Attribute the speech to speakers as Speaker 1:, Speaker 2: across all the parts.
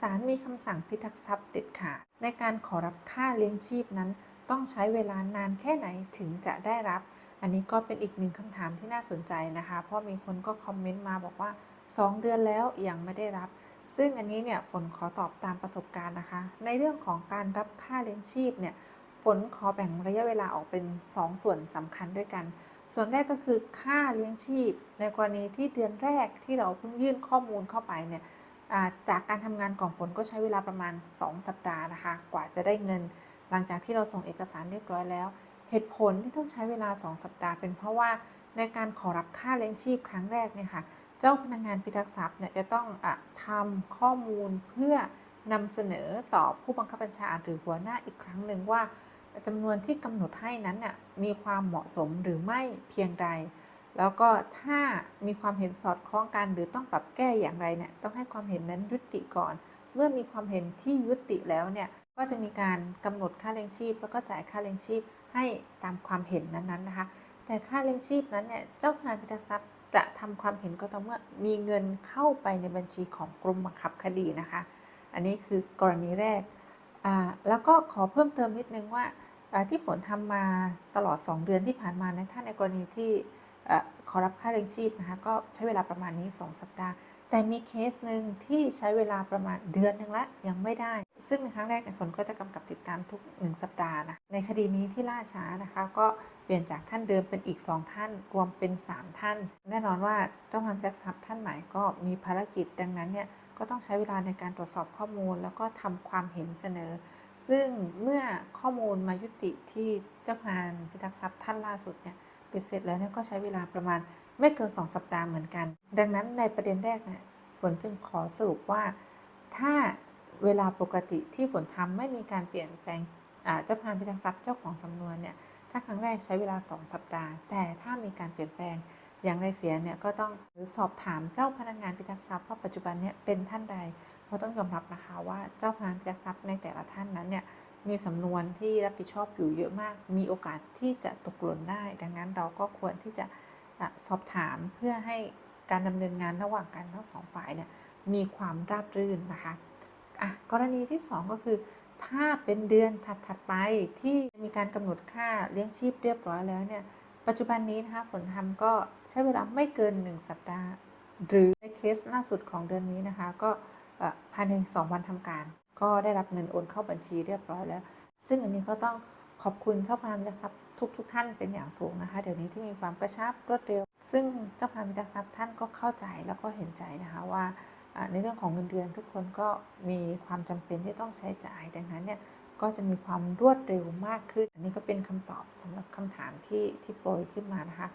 Speaker 1: ศาลมีคำสั่งพิทักษ์ทรัพย์เด็ดขาดในการขอรับค่าเลี้ยงชีพนั้น ต้องใช้เวลานานแค่ไหนถึงจะได้รับ อันนี้ก็เป็นอีกหนึ่งคำถามที่น่าสนใจนะคะ เพราะมีคนก็คอมเมนต์มาบอกว่า 2 เดือนแล้วยังไม่ได้รับ ซึ่งอันนี้เนี่ยฝนขอตอบตามประสบการณ์นะคะ ในเรื่องของการรับค่าเลี้ยงชีพเนี่ยฝนขอแบ่งระยะเวลาออกเป็น 2 ส่วนสำคัญด้วยกัน ส่วนแรกก็คือค่าเลี้ยงชีพ ในกรณีที่เดือนแรกที่เราเพิ่งยื่นข้อมูลเข้าไปเนี่ย จากการทำงานของฝนก็ใช้เวลาประมาณ 2 สัปดาห์นะคะ กว่าจะได้เงิน หลังจากที่เราส่งเอกสารเรียบร้อยแล้ว เหตุผลที่ต้องใช้เวลา 2 สัปดาห์ เป็นเพราะว่าในการขอรับค่าเลี้ยงชีพครั้งแรกเนี่ยค่ะ เจ้าพนักงานพิทักษ์ทรัพย์เนี่ยจะต้องอทำข้อมูลเพื่อนำเสนอต่อผู้บังคับบัญชาหรือหัวหน้าอีกครั้งหนึ่งว่าจำนวนที่กำหนดให้นั้นน่ยมีความเหมาะสมหรือไม่เพียงใด แล้วก็ถ้ามีความเห็นสอดคล้องกันหรือต้องปรับแก้อย่างไรเนี่ยต้องให้ความเห็นนั้นยุติก่อน เมื่อมีความเห็นที่ยุติแล้วเนี่ยก็จะมีการกำหนดค่าเลี้ยงชีพ แล้วก็จ่ายค่าเลี้ยงชีพให้ตามความเห็นนั้นๆนะคะ แต่ค่าเลี้ยงชีพนั้นเนี่ยเจ้าพนักงานพิทักษ์ทรัพย์จะทำความเห็นก็ต่อเมื่อมีเงินเข้าไปในบัญชีของกรมบังคับคดีนะคะ อันนี้คือกรณีแรกอ่าแล้วก็ขอเพิ่มเติมนิดนึงว่าที่ฝนทำมาตลอด 2 เดือนที่ผ่านมานะถ้าในกรณีที่ ขอรับค่าเลี้ยงชีพนะคะก็ใช้เวลาประมาณนี้ 2 สัปดาห์ แต่มีเคสหนึ่งที่ใช้เวลาประมาณเดือนหนึ่งละยังไม่ได้ ซึ่งในครั้งแรกเนี่ยฝนก็จะกำกับติดตามทุก 1 สัปดาห์นะในคดีนี้ที่ล่าช้านะคะก็เปลี่ยนจากท่านเดิมเป็นอีก 2 ท่าน รวมเป็น 3 ท่าน แน่นอนว่าเจ้าพนักงานพิทักษ์ทรัพย์ท่านใหม่ก็มีภารกิจดังนั้นเนี่ยก็ต้องใช้เวลาในการตรวจสอบข้อมูล แล้วก็ทำความเห็นเสนอ ซึ่งเมื่อข้อมูลมายุติที่เจ้าพนักงานพิทักษ์ทรัพย์ท่านล่าสุดเนี่ย ปเสร็จแล้วเนี่ยก็ใช้เวลาประมาณไม่เกิน 2 สัปดาห์เหมือนกัน ดังนั้นในประเด็นแรกเนี่ยฝนจึงขอสรุปว่า ถ้าเวลาปกติที่ฝนทำไม่มีการเปลี่ยนแปลงเจ้าพนักงานพิทักษ์ทรัพย์เจ้าของสำนวนเนี่ยถ้าครั้งแรกใช้เวลา 2 สัปดาห์ แต่ถ้ามีการเปลี่ยนแปลงอย่างไรเสียเนี่ยก็ต้องสอบถามเจ้าพนักงานพิทักษ์ทรัพย์ว่าปัจจุบันเนี่ยเป็นท่านใด เพราะต้องยอมรับนะคะว่าเจ้าพนักงานพิทักษ์ทรัพย์ในแต่ละท่านนั้นเนี่ย มีสำนวนที่รับผิดชอบอยู่เยอะมาก มีโอกาสที่จะตกหล่นได้ ดังนั้นเราก็ควรที่จะสอบถามเพื่อให้การดำเนินงานระหว่างกันทั้งสองฝ่ายเนี่ยมีความราบรื่นนะคะอะกรณีที่ 2 ก็คือ ถ้าเป็นเดือนถัดๆไปที่มีการกำหนดค่าเลี้ยงชีพเรียบร้อยแล้วเนี่ยปัจจุบันนี้นะคะฝนทำก็ใช้เวลาไม่เกิน 1 สัปดาห์ หรือในเคสล่าสุดของเดือนนี้นะคะ ก็ภายใน 2 วันทำการ ก็ได้รับเงินโอนเข้าบัญชีเรียบร้อยแล้ว ซึ่งอันนี้ก็ต้องขอบคุณเจ้าพนักงานทรัพย์ทุกทุกๆท่านเป็นอย่างสูงนะคะ เดี๋ยวนี้ที่มีความกระชับรวดเร็ว ซึ่งเจ้าพนักงานทรัพย์ท่านก็เข้าใจแล้วก็เห็นใจนะคะว่าในเรื่องของเงินเดือนทุกคนก็มีความจำเป็นที่ต้องใช้จ่าย ดังนั้นเนี่ยก็จะมีความรวดเร็วมากขึ้น อันนี้ก็เป็นคำตอบสำหรับคำถามที่ที่โปรยขึ้นมานะคะ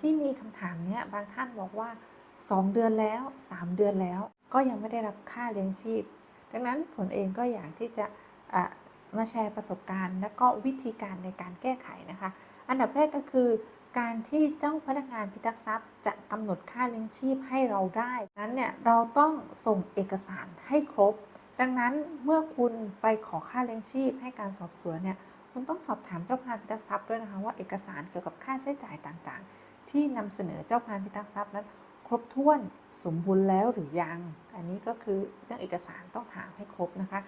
Speaker 1: ที่มีคำถามเนี้ยบางท่านบอกว่า 2 เดือนแล้ว 3 เดือนแล้ว ก็ยังไม่ได้รับค่าเลี้ยงชีพ ดังนั้นผลเองก็อยากที่จะะมาแชร์ประสบการณ์ และก็วิธีการในการแก้ไขนะคะ อันดับแรกก็คือ การที่เจ้าพนักงานพิทักษ์ทรัพย์ จะกำหนดค่าเลี้ยงชีพให้เราได้นั้นเนี่ยเราต้องส่งเอกสารให้ครบ ดังนั้นเมื่อคุณไปขอค่าเลี้ยงชีพให้การสอบสวนเนี่ยคุณต้องสอบถามเจ้าพนักงานพิทักษ์ทรัพย์ด้วยนะคะว่าเอกสารเกี่ยวกับค่าใช้จ่ายต่างๆ ที่นำเสนอเจ้าพนักงานพิทักษ์ทรัพย์นั้น ครบถ้วนสมบูรณ์แล้วหรือยัง อันนี้ก็คือเรื่องเอกสารต้องถามให้ครบนะคะ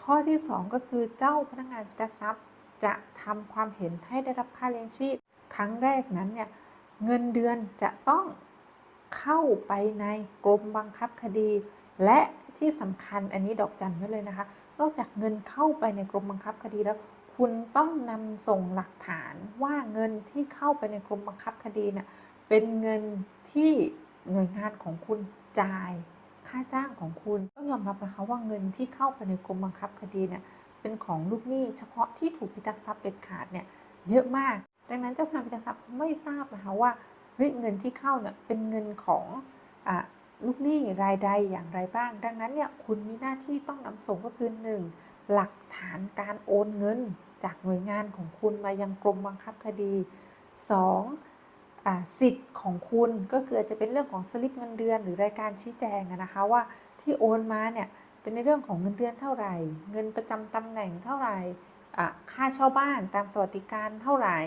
Speaker 1: ข้อที่ 2 ก็คือเจ้าพนักงานพิทักษ์ทรัพย์ จะทำความเห็นให้ได้รับค่าเลี้ยงชีพ ครั้งแรกนั้นเนี่ยเงินเดือนจะต้องเข้าไปในกรมบังคับคดี และที่สำคัญอันนี้ดอกจันไว้เลยนะคะ นอกจากเงินเข้าไปในกรมบังคับคดีแล้วคุณต้องนำส่งหลักฐานว่าเงินที่เข้าไปในกรมบังคับคดีเนี่ยเป็นเงินที่ หน่วยงานของคุณจ่ายค่าจ้างของคุณต้องยอมรับนะคะว่าเงินที่เข้าไปในกรมบังคับคดีเนี่ยเป็นของลูกหนี้เฉพาะที่ถูกพิทักษ์ทรัพย์เด็ดขาดเนี่ยเยอะมาก ดังนั้นเจ้าพนักงานพิทักษ์ทรัพย์ไม่ทราบนะคะว่าเฮ้ยเงินที่เข้าเนี่ยเป็นเงินของอะลูกหนี้รายใดอย่างไรบ้าง ดังนั้นเนี่ยคุณมีหน้าที่ต้องนำส่งก็คือ 1. หลักฐานการโอนเงินจากหน่วยงานของคุณมายังกรมบังคับคดี 2. สิทธิ์ของคุณก็คือจะเป็นเรื่องของสลิปเงินเดือน หรือรายการชี้แจงนะคะว่าที่โอนมาเนี่ยเป็นในเรื่องของเงินเดือนเท่าไหร่ เงินประจำตำแหน่งเท่าไหร่ค่าเช่าบ้านตามสวัสดิการเท่าไหร่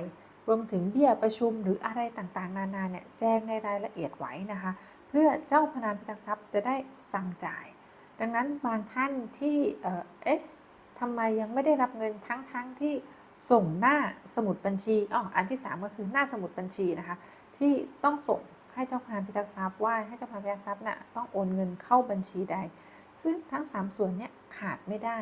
Speaker 1: รวมถึงเบี้ยประชุมหรืออะไรต่างๆ นานาเนี่ยแจ้งในรายละเอียดไว้นะคะ เพื่อเจ้าพนักงานพิทักษ์ทรัพย์จะได้สั่งจ่าย ดังนั้นบางท่านที่เอ่อเอ๊ะทำไมยังไม่ได้รับเงินทั้งๆทที่ ส่งหน้าสมุดบัญชีอ๋ออันที่ 3 ก็คือหน้าสมุดบัญชีนะคะ ที่ต้องส่งให้เจ้าพนักงานพิทักษ์ทรัพย์ว่าให้เจ้าพนักงานพิทักษ์ทรัพย์น่ะต้องโอนเงินเข้าบัญชีใด ซึ่งทั้ง 3 ส่วนเนี่ยขาดไม่ได้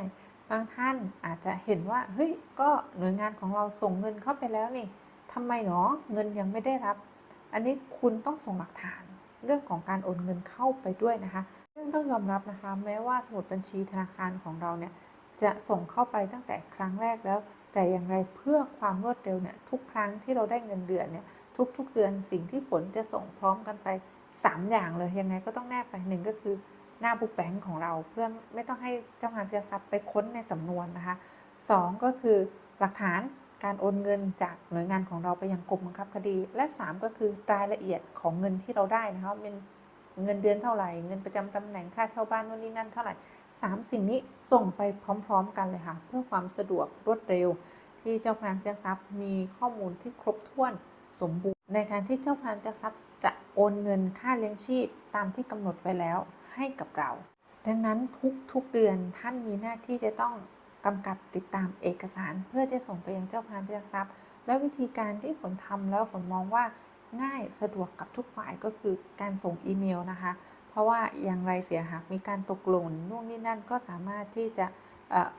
Speaker 1: บางท่านอาจจะเห็นว่าเฮ้ยก็หน่วยงานของเราส่งเงินเข้าไปแล้วนี่ทำไมหนอเงินยังไม่ได้รับ อันนี้คุณต้องส่งหลักฐานเรื่องของการโอนเงินเข้าไปด้วยนะคะ ซึ่งต้องยอมรับนะคะ แม้ว่าสมุดบัญชีธนาคารของเราเนี่ยจะส่งเข้าไปตั้งแต่ครั้งแรกแล้ว แต่อย่างไรเพื่อความรวดเร็วเนี่ยทุกครั้งที่เราได้เงินเดือนเนี่ยทุกๆเดือนสิ่งที่ผลจะส่งพร้อมกันไป 3 อย่างเลยยังไงก็ต้องแนบไปหนึ่งก็คือหน้าบุ๊กแบงค์ของเราเพื่อไม่ต้องให้เจ้าพนักงานพิทักษ์ทรัพย์ไปค้นในสำนวนนะคะสองก็คือหลักฐานการโอนเงินจากหน่วยงานของเราไปยังกรมบังคับคดี และ 3 ก็คือรายละเอียดของเงินที่เราได้นะคะเป็น เงินเดือนเท่าไหร่ เงินประจำตำแหน่งค่าเช่าบ้านนู่นนี่นั่นเท่าไหร่สามสิ่งนี้ส่งไปพร้อมๆ กันเลยค่ะ เพื่อความสะดวกรวดเร็ว ที่เจ้าพนักงานทรัพย์มีข้อมูลที่ครบถ้วนสมบูรณ์ ในการที่เจ้าพนักงานทรัพย์จะโอนเงินค่าเลี้ยงชีพตามที่กำหนดไว้แล้วให้กับเรา ดังนั้นทุกๆเดือนท่านมีหน้าที่จะต้องกำกับติดตามเอกสารเพื่อจะส่งไปยังเจ้าพนักงานทรัพย์ และวิธีการที่ฝนทำแล้วฝนมองว่า ง่ายสะดวกกับทุกฝ่ายก็คือการส่งอีเมลนะคะ เพราะว่าอย่างไรเสียหากมีการตกหล่นนู่นนี่นั่นก็สามารถที่จะ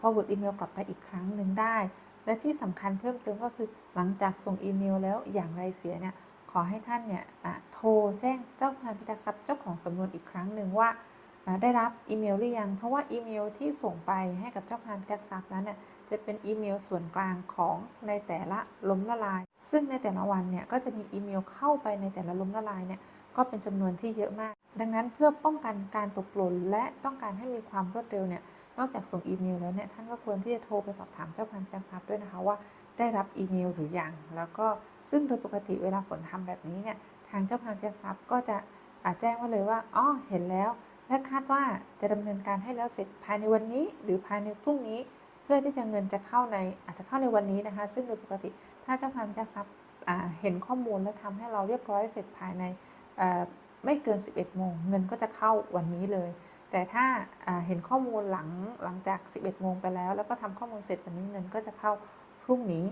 Speaker 1: forward อีเมลกลับไปอีกครั้งหนึ่งได้ และที่สำคัญเพิ่มเติมก็คือหลังจากส่งอีเมลแล้วอย่างไรเสียเนี่ยขอให้ท่านเนี่ยโทรแจ้งเจ้าพนักพิทักษ์ทรัพย์เจ้าของสำนวนอีกครั้งหนึ่งว่าได้รับอีเมลหรือยัง เพราะว่าอีเมลที่ส่งไปให้กับเจ้าพนักพิทักษ์ทรัพย์นั้นเนี่ยจะเป็นอีเมลส่วนกลางของในแต่ละล้มละลาย ซึ่งในแต่ละวันเนี่ยก็จะมีอีเมลเข้าไปในแต่ละล้มละลายเนี่ยก็เป็นจำนวนที่เยอะมาก ดังนั้นเพื่อป้องกันการตกหล่นและต้องการให้มีความรวดเร็วเนี่ยนอกจากส่งอีเมลแล้วเนี่ยท่านก็ควรที่จะโทรไปสอบถามเจ้าพนักงานทรัพย์ด้วยนะคะว่าได้รับอีเมลหรือยัง แล้วก็ซึ่งโดยปกติเวลาฝนทำแบบนี้เนี่ยทางเจ้าพนักงานทรัพย์ก็จะอาแจ้งว่าเลยว่าอ๋อเห็นแล้ว และคาดว่าจะดำเนินการให้แล้วเสร็จภายในวันนี้ หรือภายในพรุ่งนี้ เพื่อที่จะเงินจะเข้าในอาจจะเข้าในวันนี้นะคะ ซึ่งโดยปกติถ้าเจ้าพนักงานพิทักษ์ทรัพย์อ่าเห็นข้อมูลและทำให้เราเรียบร้อยเสร็จภายในไม่เกิน 11 โมง เงินก็จะเข้าวันนี้เลย แต่ถ้าเห็นข้อมูลหลังหลังจาก 11 โมงไปแล้ว แล้วก็ทำข้อมูลเสร็จวันนี้เงินก็จะเข้าพรุ่งนี้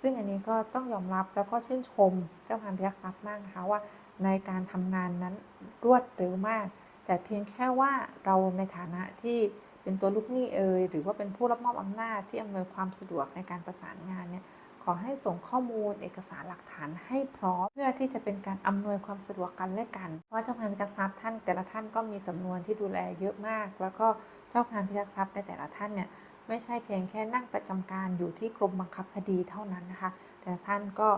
Speaker 1: ซึ่งอันนี้ก็ต้องยอมรับแล้วก็ชื่นชมเจ้าพนักงานพิทักษ์ทรัพย์มากนะคะว่า ในการทำงานนั้นรวดเร็วมาก แต่เพียงแค่ว่าเราในฐานะที่ เป็นตัวลูกหนี้เอยหรือว่าเป็นผู้รับมอบอำนาจที่อำนวยความสะดวกในการประสานงานเนี่ยขอให้ส่งข้อมูลเอกสารหลักฐานให้พร้อม เพื่อที่จะเป็นการอำนวยความสะดวกกันและกัน เพราะเจ้าพนักงานพิทักษ์ทรัพย์ท่านแต่ละท่านก็มีสำนวนที่ดูแลเยอะมาก แล้วก็เจ้าพนักงานพิทักษ์ทรัพย์ในแต่ละท่านเนี่ยไม่ใช่เพียงแค่นั่งประจำการอยู่ที่กรมบังคับคดีเท่านั้นนะคะ แต่ท่านก็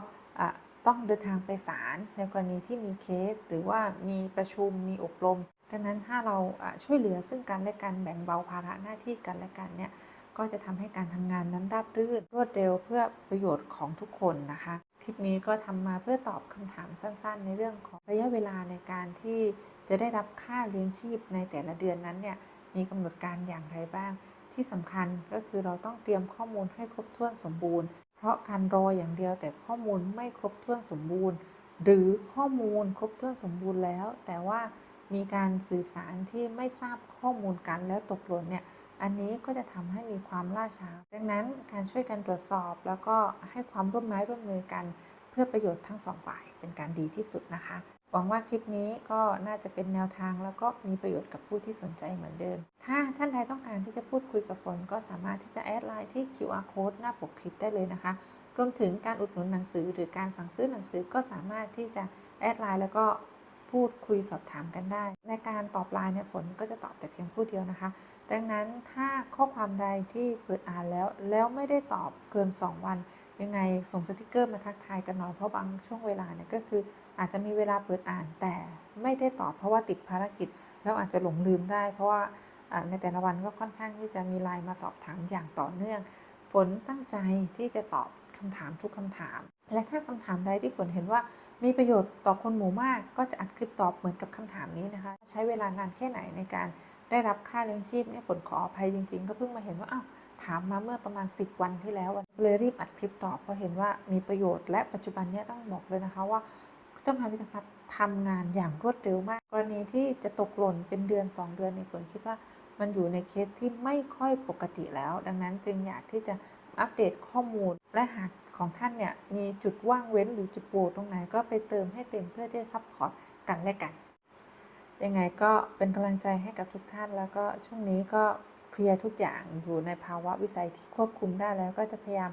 Speaker 1: ต้องเดินทางไปศาลในกรณีที่มีเคส หรือว่ามีประชุมมีอบรม ดังนั้นถ้าเราช่วยเหลือซึ่งกันและกันแบ่งเบาภาระหน้าที่กันและกันเนี่ยก็จะทำให้การทำงานนั้นราบรื่นรวดเร็วเพื่อประโยชน์ของทุกคนนะคะ คลิปนี้ก็ทำมาเพื่อตอบคำถามสั้น ๆ ในเรื่องของระยะเวลาในการที่จะได้รับค่าเลี้ยงชีพในแต่ละเดือนนั้นเนี่ยมีกำหนดการอย่างไรบ้าง ที่สำคัญก็คือเราต้องเตรียมข้อมูลให้ครบถ้วนสมบูรณ์ เพราะการรออย่างเดียวแต่ข้อมูลไม่ครบถ้วนสมบูรณ์ หรือข้อมูลครบถ้วนสมบูรณ์แล้ว แต่ว่า มีการสื่อสารที่ไม่ทราบข้อมูลกันแล้วตกหล่นเนี่ยอันนี้ก็จะทำให้มีความล่าช้า ดังนั้นการช่วยกันตรวจสอบแล้วก็ให้ความร่วมไม้ร่วมมือกัน เพื่อประโยชน์ทั้งสองฝ่ายเป็นการดีที่สุดนะคะ หวังว่าคลิปนี้ก็น่าจะเป็นแนวทางแล้วก็มีประโยชน์กับผู้ที่สนใจเหมือนเดิม ถ้าท่านใดต้องการที่จะพูดคุยกับฝนก็สามารถที่จะแอดไลน์ที่ QR code หน้าปกคลิปได้เลยนะคะ รวมถึงการอุดหนุนหนังสือหรือการสั่งซื้อหนังสือก็สามารถที่จะแอดไลน์แล้วก็ พูดคุยสอบถามกันได้ ในการตอบไลน์เนี่ยฝนก็จะตอบแต่เพียงผู้เดียวนะคะ ดังนั้นถ้าข้อความใดที่เปิดอ่านแล้วแล้วไม่ได้ตอบเกิน 2 วัน ยังไงส่งสติกเกอร์มาทักทายกันหน่อยเพราะบางช่วงเวลาเนี่ยก็คืออาจจะมีเวลาเปิดอ่านแต่ไม่ได้ตอบเพราะว่าติดภารกิจแล้วอาจจะหลงลืมได้ เพราะว่าในแต่ละวันก็ค่อนข้างที่จะมีไลน์มาสอบถามอย่างต่อเนื่องฝนตั้งใจที่จะตอบคำถามทุกคำถาม และถ้าคำถามใดที่ฝนเห็นว่ามีประโยชน์ต่อคนหมู่มากก็จะอัดคลิปตอบเหมือนกับคำถามนี้นะคะ ใช้เวลานานแค่ไหนในการได้รับค่าเลี้ยงชีพเนี่ยฝนขออภัยจริงๆ ก็เพิ่งมาเห็นว่าอ้าวถามมาเมื่อประมาณ 10 วันที่แล้วเลยรีบอัดคลิปตอบเพราะเห็นว่ามีประโยชน์และปัจจุบันเนี่ยต้องบอกเลยนะคะว่าเจ้าพนักงานพิทักษ์ทรัพย์ทำงานอย่างรวดเร็วมาก กรณีที่จะตกหล่นเป็นเดือน 2 เดือนในฝนคิดว่ามันอยู่ในเคสที่ไม่ค่อยปกติแล้ว ดังนั้นจึงอยากที่จะอัปเดตข้อมูล และหาก ของท่านเนี่ยมีจุดว่างเว้นหรือจุดโหว่ตรงไหนก็ไปเติมให้เต็มเพื่อที่จะซัพพอร์ตกันและกัน ยังไงก็เป็นกำลังใจให้กับทุกท่าน แล้วก็ช่วงนี้ก็เคลียร์ทุกอย่างอยู่ในภาวะวิสัยที่ควบคุมได้แล้วก็จะพยายาม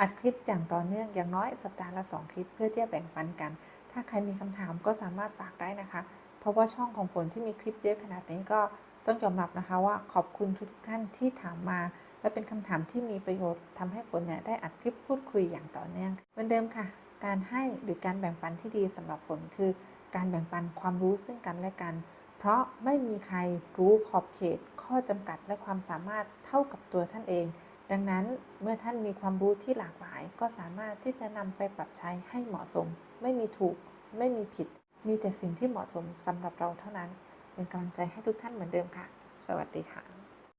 Speaker 1: อัดคลิปอย่างต่อเนื่องอย่างน้อยสัปดาห์ละ 2 คลิปเพื่อที่จะแบ่งปันกัน ถ้าใครมีคำถามก็สามารถฝากได้นะคะ เพราะว่าช่องของฝนที่มีคลิปเยอะขนาดนี้ก็ ต้องยอมรับนะคะว่าขอบคุณทุกท่านที่ถามมา และเป็นคำถามที่มีประโยชน์ทำให้ฝนเนี่ยได้อัดคลิปพูดคุยอย่างต่อเนื่องเหมือนเดิมค่ะ การให้หรือการแบ่งปันที่ดีสำหรับฝนคือ การแบ่งปันความรู้ซึ่งกันและกัน เพราะไม่มีใครรู้ขอบเขต ข้อจำกัดและความสามารถเท่ากับตัวท่านเองดังนั้นเมื่อท่านมีความรู้ที่หลากหลาย ก็สามารถที่จะนำไปปรับใช้ให้เหมาะสม ไม่มีถูก ไม่มีผิด มีแต่สิ่งที่เหมาะสมสำหรับเราเท่านั้น เป็นกำลังใจให้ทุกท่านเหมือนเดิมค่ะ สวัสดีค่ะ